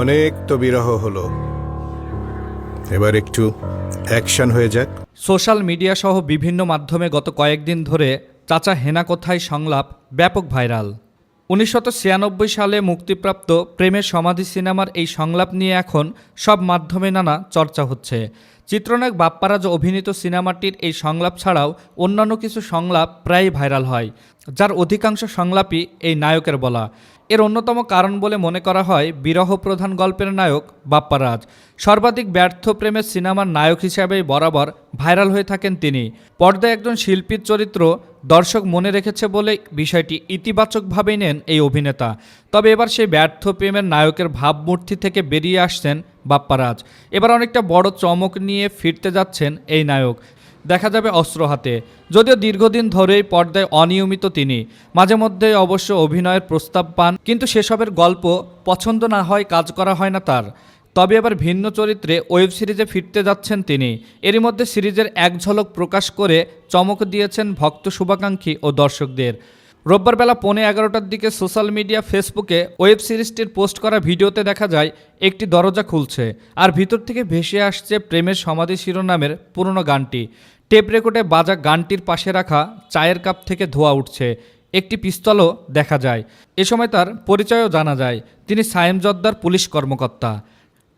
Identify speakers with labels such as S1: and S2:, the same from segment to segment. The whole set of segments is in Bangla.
S1: অনেক তো বিরহ হলো। এবার একটু অ্যাকশন হয়ে যাক।
S2: সোশ্যাল মিডিয়া সহ বিভিন্ন মাধ্যমে গত কয়েকদিন ধরে চাচা হেনা কোথায় সংলাপ ব্যাপক ভাইরাল। উনিশশো ছিয়ানব্বই সালে মুক্তিপ্রাপ্ত প্রেমের সমাধি সিনেমার এই সংলাপ নিয়ে এখন সব মাধ্যমে নানা চর্চা হচ্ছে। চিত্রনায়ক বাপ্পারাজ অভিনীত সিনেমাটির এই সংলাপ ছাড়াও অন্যান্য কিছু সংলাপ প্রায়ই ভাইরাল হয়। যার অধিকাংশ সংলাপই এই নায়কের বলা। এর অন্যতম কারণ বলে মনে করা হয় বিরহ প্রধান গল্পের নায়ক বাপ্পারাজ। সর্বাধিক ব্যর্থ প্রেমের সিনেমার নায়ক হিসাবেই বরাবর ভাইরাল হয়ে থাকেন তিনি। পর্দায় একজন শিল্পীর চরিত্র দর্শক মনে রেখেছে বলে বিষয়টি ইতিবাচকভাবেই নেন এই অভিনেতা। তবে এবার সেই ব্যর্থ প্রেমের নায়কের ভাবমূর্তি থেকে বেরিয়ে আসছেন বাপ্পারাজ। এবার অনেকটা বড় চমক নিয়ে ফিরতে যাচ্ছেন এই নায়ক। দেখা যাবে অস্ত্র হাতে। যদিও দীর্ঘদিন ধরেই পর্দায় অনিয়মিত তিনি। মাঝে মধ্যে অবশ্য অভিনয়ের প্রস্তাব পান, কিন্তু সেসবের গল্প পছন্দ না হয়, কাজ করা হয় না তার। তবে এবার ভিন্ন চরিত্রে ওয়েব সিরিজে ফিরতে যাচ্ছেন তিনি। এরই মধ্যে সিরিজের এক ঝলক প্রকাশ করে চমক দিয়েছেন ভক্ত শুভাকাঙ্ক্ষী ও দর্শকদের। রোববার বেলা পৌনে এগারোটার দিকে সোশ্যাল মিডিয়া ফেসবুকে ওয়েব সিরিজটির পোস্ট করা ভিডিওতে দেখা যায়, একটি দরজা খুলছে আর ভিতর থেকে ভেসে আসছে প্রেমের সমাধি শিরোনামের পুরনো গানটি। টেপ রেকর্ডে বাজা গানটির পাশে রাখা চায়ের কাপ থেকে ধোয়া উঠছে, একটি পিস্তলও দেখা যায়। এ সময় তার পরিচয়ও জানা যায়, তিনি সায়েম জর্দার পুলিশ কর্মকর্তা।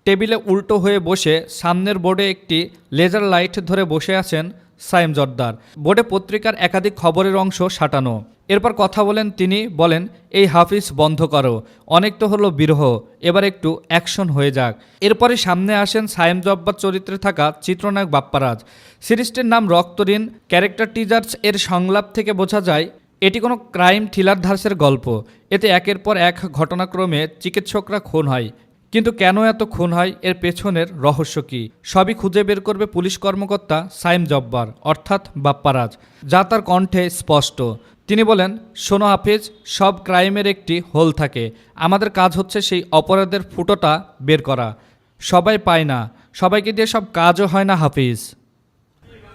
S2: টেবিলে উল্টো হয়ে বসে সামনের বোর্ডে একটি লেজার লাইট ধরে বসে আছেন সাইম জর্দার। বোর্ডে পত্রিকার একাধিক খবরের অংশ সাঁটানো। এরপর কথা বলেন তিনি, বলেন, এই হাফিজ বন্ধ করো। অনেক তো হলো বিরহ। এবার একটু অ্যাকশন হয়ে যাক। এরপরে সামনে আসেন সায়েম জব্বার চরিত্রে থাকা চিত্রনায়ক বাপ্পারাজ। সিরিজটির নাম রক্তঋণ ক্যারেক্টার টিজার্স এর সংলাপ থেকে বোঝা যায়, এটি কোনো ক্রাইম থ্রিলার ধার্সের গল্প। এতে একের পর এক ঘটনাক্রমে চিকিৎসকরা খুন হয়। কিন্তু কেন এত খুন হয়, এর পেছনের রহস্য কি? সবই খুঁজে বের করবে পুলিশ কর্মকর্তা সাইম জব্বার, অর্থাৎ বাপ্পারাজ, যা তার কণ্ঠে স্পষ্ট। তিনি বলেন, শোনো হাফিজ, সব ক্রাইমের একটি হোল থাকে। আমাদের কাজ হচ্ছে সেই অপরাধের ফুটোটা বের করা। সবাই পায় না। সবাইকে দিয়ে সব কাজও হয় না, হাফিজ।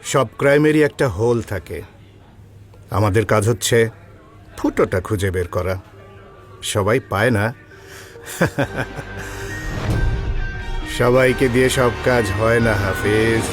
S1: সব ক্রাইমেরই একটা হোল থাকে। আমাদের কাজ হচ্ছে ফুটোটা খুঁজে বের করা। সবাই পায় না। সবাইকে দিয়ে সব কাজ হয় না হাফিজ।